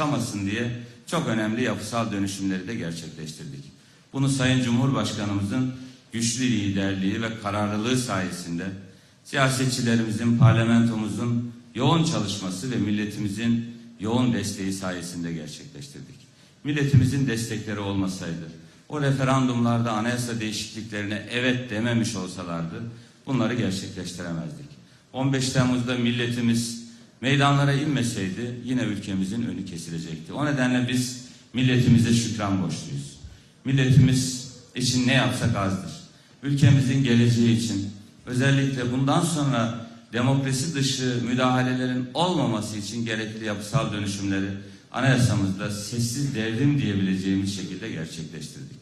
çıkamasın diye çok önemli yapısal dönüşümleri de gerçekleştirdik. Bunu Sayın Cumhurbaşkanımızın güçlü liderliği ve kararlılığı sayesinde siyasetçilerimizin, parlamentomuzun yoğun çalışması ve milletimizin yoğun desteği sayesinde gerçekleştirdik. Milletimizin destekleri olmasaydı, o referandumlarda anayasa değişikliklerine evet dememiş olsalardı bunları gerçekleştiremezdik. 15 Temmuz'da milletimiz meydanlara inmeseydi yine ülkemizin önü kesilecekti. O nedenle biz milletimize şükran borçluyuz. Milletimiz için ne yapsak azdır. Ülkemizin geleceği için özellikle bundan sonra demokrasi dışı müdahalelerin olmaması için gerekli yapısal dönüşümleri anayasamızda sessiz devrim diyebileceğimiz şekilde gerçekleştirdik.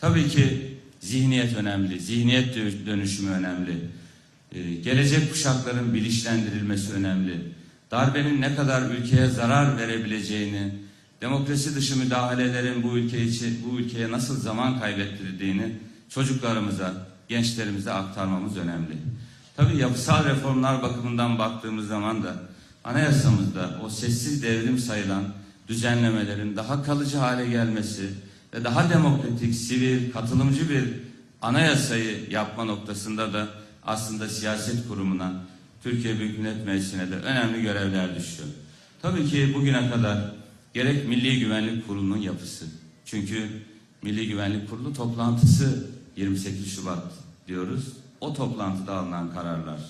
Tabii ki zihniyet önemli, zihniyet dö- dönüşümü önemli. Ee, gelecek kuşakların bilinçlendirilmesi önemli. Darbenin ne kadar ülkeye zarar verebileceğini, demokrasi dışı müdahalelerin bu ülke için, bu ülkeye nasıl zaman kaybettirdiğini çocuklarımıza, gençlerimize aktarmamız önemli. Tabii yapısal reformlar bakımından baktığımız zaman da anayasamızda o sessiz devrim sayılan düzenlemelerin daha kalıcı hale gelmesi ve daha demokratik, sivil, katılımcı bir anayasayı yapma noktasında da aslında siyaset kurumuna, Türkiye Büyük Millet Meclisi'ne de önemli görevler düşüyor. Tabii ki bugüne kadar gerek Milli Güvenlik Kurulu'nun yapısı. Çünkü Milli Güvenlik Kurulu toplantısı 28 Şubat diyoruz. O toplantıda alınan kararlar.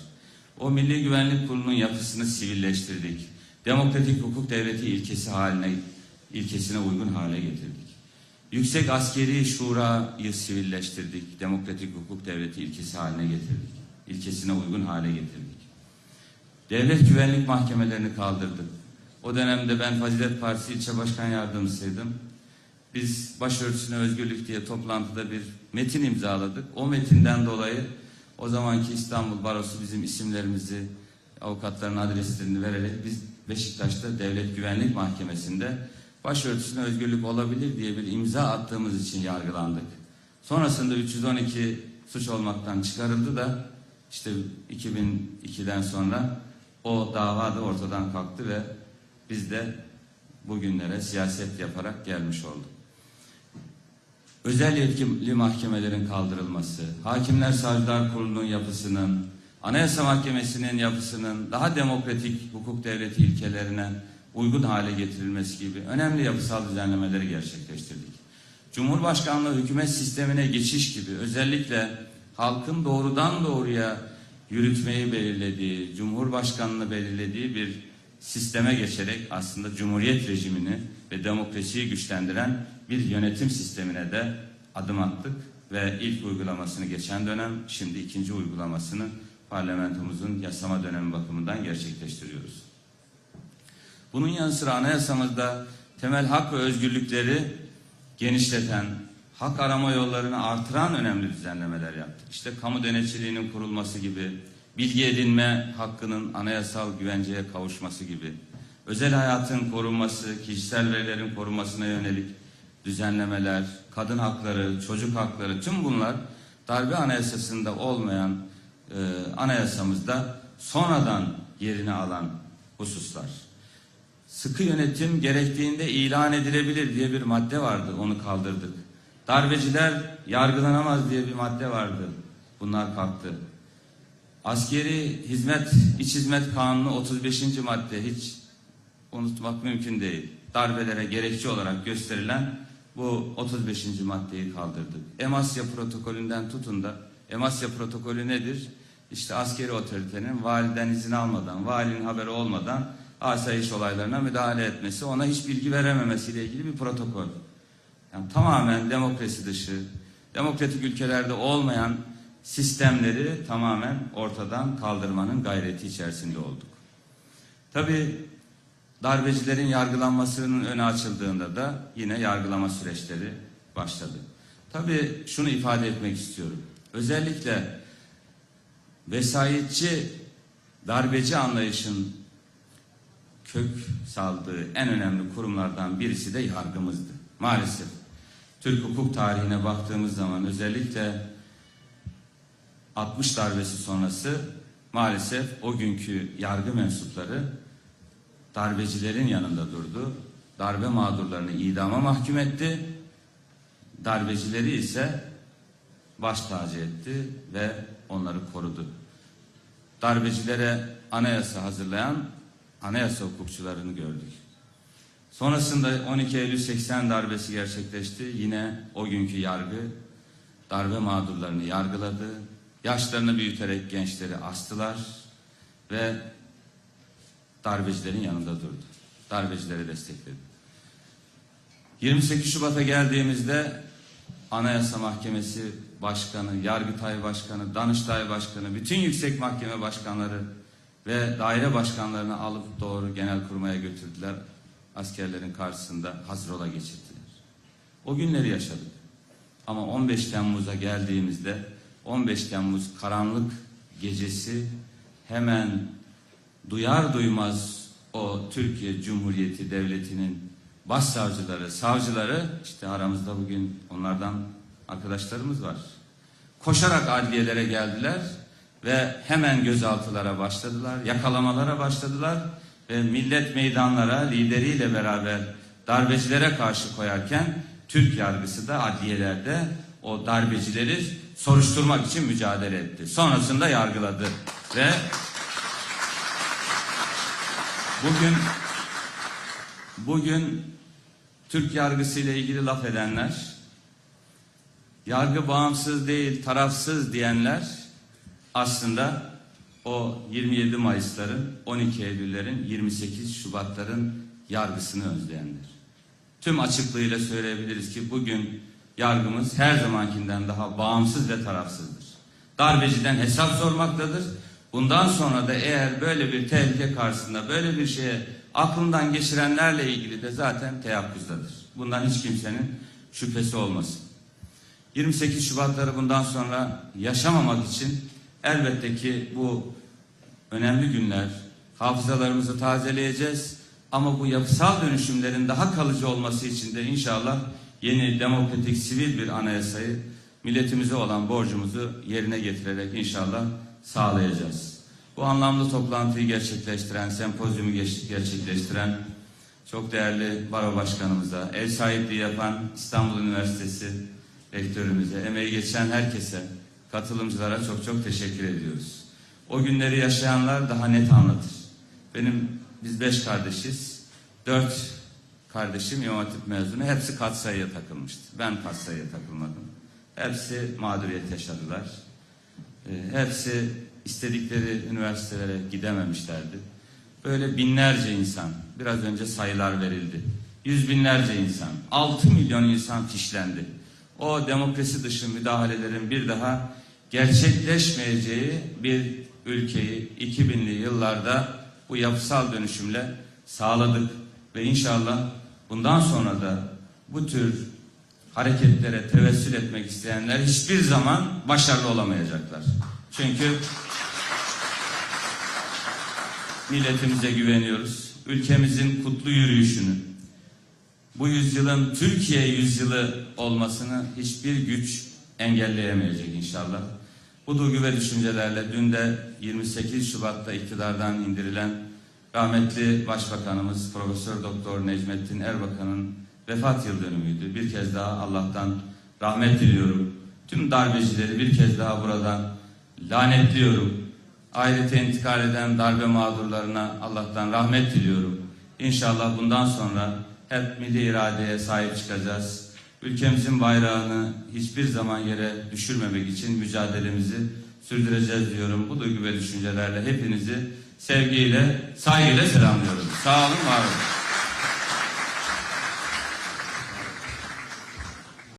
O Milli Güvenlik Kurulu'nun yapısını sivilleştirdik. Demokratik hukuk devleti ilkesi haline ilkesine uygun hale getirdik. Yüksek Askeri Şura'yı sivilleştirdik. Demokratik hukuk devleti ilkesi haline getirdik. İlkesine uygun hale getirdik. Devlet güvenlik mahkemelerini kaldırdık. O dönemde ben Fazilet Partisi ilçe başkan yardımcısıydım. Biz başörtüsüne özgürlük diye toplantıda bir metin imzaladık. O metinden dolayı o zamanki İstanbul Barosu bizim isimlerimizi, avukatların adreslerini vererek biz Beşiktaş'ta Devlet Güvenlik Mahkemesi'nde başörtüsüne özgürlük olabilir diye bir imza attığımız için yargılandık. Sonrasında 312 suç olmaktan çıkarıldı da işte 2002'den sonra o dava da ortadan kalktı ve biz de bugünlere siyaset yaparak gelmiş olduk. Özel yetkili mahkemelerin kaldırılması, Hakimler Savcılar Kurulu'nun yapısının, Anayasa Mahkemesi'nin yapısının daha demokratik hukuk devleti ilkelerine uygun hale getirilmesi gibi önemli yapısal düzenlemeleri gerçekleştirdik. Cumhurbaşkanlığı hükümet sistemine geçiş gibi özellikle halkın doğrudan doğruya yürütmeyi belirlediği, Cumhurbaşkanlığı belirlediği bir sisteme geçerek aslında Cumhuriyet rejimini ve demokrasiyi güçlendiren bir yönetim sistemine de adım attık ve ilk uygulamasını geçen dönem, şimdi ikinci uygulamasını parlamentomuzun yasama dönemi bakımından gerçekleştiriyoruz. Bunun yanı sıra anayasamızda temel hak ve özgürlükleri genişleten, hak arama yollarını artıran önemli düzenlemeler yaptık. İşte kamu denetçiliğinin kurulması gibi, bilgi edinme hakkının anayasal güvenceye kavuşması gibi, özel hayatın korunması, kişisel verilerin korunmasına yönelik düzenlemeler, kadın hakları, çocuk hakları tüm bunlar darbe anayasasında olmayan e, anayasamızda sonradan yerini alan hususlar. Sıkı yönetim gerektiğinde ilan edilebilir diye bir madde vardı, onu kaldırdık. Darbeciler yargılanamaz diye bir madde vardı, bunlar kalktı. Askeri hizmet, iç hizmet kanunu 35. madde hiç unutmak mümkün değil. Darbelere gerekçe olarak gösterilen bu 35. maddeyi kaldırdık. Emasya protokolünden tutun da Emasya protokolü nedir? İşte askeri otoritenin validen izin almadan, valinin haberi olmadan asayiş olaylarına müdahale etmesi, ona hiç bilgi verememesiyle ilgili bir protokol. Yani tamamen demokrasi dışı, demokratik ülkelerde olmayan sistemleri tamamen ortadan kaldırmanın gayreti içerisinde olduk. Tabii darbecilerin yargılanmasının önü açıldığında da yine yargılama süreçleri başladı. Tabii şunu ifade etmek istiyorum. Özellikle vesayetçi darbeci anlayışın kök saldığı en önemli kurumlardan birisi de yargımızdı. Maalesef Türk hukuk tarihine baktığımız zaman özellikle 60 darbesi sonrası maalesef o günkü yargı mensupları darbecilerin yanında durdu darbe mağdurlarını idama mahkum etti. Darbecileri ise baş tacı etti ve onları korudu. Darbecilere anayasa hazırlayan anayasa hukukçularını gördük. Sonrasında 12 Eylül 80 darbesi gerçekleşti. Yine o günkü yargı darbe mağdurlarını yargıladı. Yaşlarını büyüterek gençleri astılar ve darbecilerin yanında durdu. Darbecileri destekledi. 28 Şubat'a geldiğimizde Anayasa Mahkemesi Başkanı, Yargıtay Başkanı, Danıştay Başkanı, bütün yüksek mahkeme başkanları ve daire başkanlarını alıp doğru genel kurmaya götürdüler. Askerlerin karşısında hazır ola geçirdiler. O günleri yaşadık. Ama 15 Temmuz'a geldiğimizde 15 Temmuz karanlık gecesi hemen duyar duymaz o Türkiye Cumhuriyeti Devleti'nin başsavcıları, savcıları işte aramızda bugün onlardan arkadaşlarımız var. Koşarak adliyelere geldiler ve hemen gözaltılara başladılar, yakalamalara başladılar ve millet meydanlara lideriyle beraber darbecilere karşı koyarken Türk yargısı da adliyelerde o darbecileri soruşturmak için mücadele etti. Sonrasında yargıladı ve bugün bugün Türk yargısı ile ilgili laf edenler, yargı bağımsız değil, tarafsız diyenler aslında o 27 Mayıs'ların, 12 Eylül'lerin, 28 Şubat'ların yargısını özleyenler. Tüm açıklığıyla söyleyebiliriz ki bugün yargımız her zamankinden daha bağımsız ve tarafsızdır. Darbeciden hesap sormaktadır. Bundan sonra da eğer böyle bir tehlike karşısında böyle bir şeye aklından geçirenlerle ilgili de zaten teyakkuzdadır. Bundan hiç kimsenin şüphesi olmasın. 28 Şubatları bundan sonra yaşamamak için elbette ki bu önemli günler hafızalarımızı tazeleyeceğiz. Ama bu yapısal dönüşümlerin daha kalıcı olması için de inşallah yeni demokratik sivil bir anayasayı milletimize olan borcumuzu yerine getirerek inşallah sağlayacağız. Bu anlamlı toplantıyı gerçekleştiren, sempozyumu gerçekleştiren çok değerli baro başkanımıza, ev sahipliği yapan İstanbul Üniversitesi rektörümüze, emeği geçen herkese, katılımcılara çok çok teşekkür ediyoruz. O günleri yaşayanlar daha net anlatır. Benim biz beş kardeşiz. Dört kardeşim İmam Hatip mezunu. Hepsi katsayıya takılmıştı. Ben katsayıya takılmadım. Hepsi mağduriyet yaşadılar. Ee, hepsi istedikleri üniversitelere gidememişlerdi. Böyle binlerce insan, biraz önce sayılar verildi. Yüz binlerce insan, altı milyon insan fişlendi. O demokrasi dışı müdahalelerin bir daha gerçekleşmeyeceği bir ülkeyi 2000'li yıllarda bu yapısal dönüşümle sağladık. Ve inşallah bundan sonra da bu tür hareketlere tevessül etmek isteyenler hiçbir zaman başarılı olamayacaklar. Çünkü milletimize güveniyoruz. Ülkemizin kutlu yürüyüşünü, bu yüzyılın Türkiye yüzyılı olmasını hiçbir güç engelleyemeyecek inşallah. Bu ve düşüncelerle dün de 28 Şubat'ta iktidardan indirilen rahmetli Başbakanımız Profesör Doktor Necmettin Erbakan'ın vefat yıl dönümüydü. Bir kez daha Allah'tan rahmet diliyorum. Tüm darbecileri bir kez daha buradan lanetliyorum. Ahirete intikal eden darbe mağdurlarına Allah'tan rahmet diliyorum. İnşallah bundan sonra hep milli iradeye sahip çıkacağız. Ülkemizin bayrağını hiçbir zaman yere düşürmemek için mücadelemizi sürdüreceğiz diyorum. Bu duygu ve düşüncelerle hepinizi sevgiyle, saygıyla selamlıyorum. Sağ olun, var olun.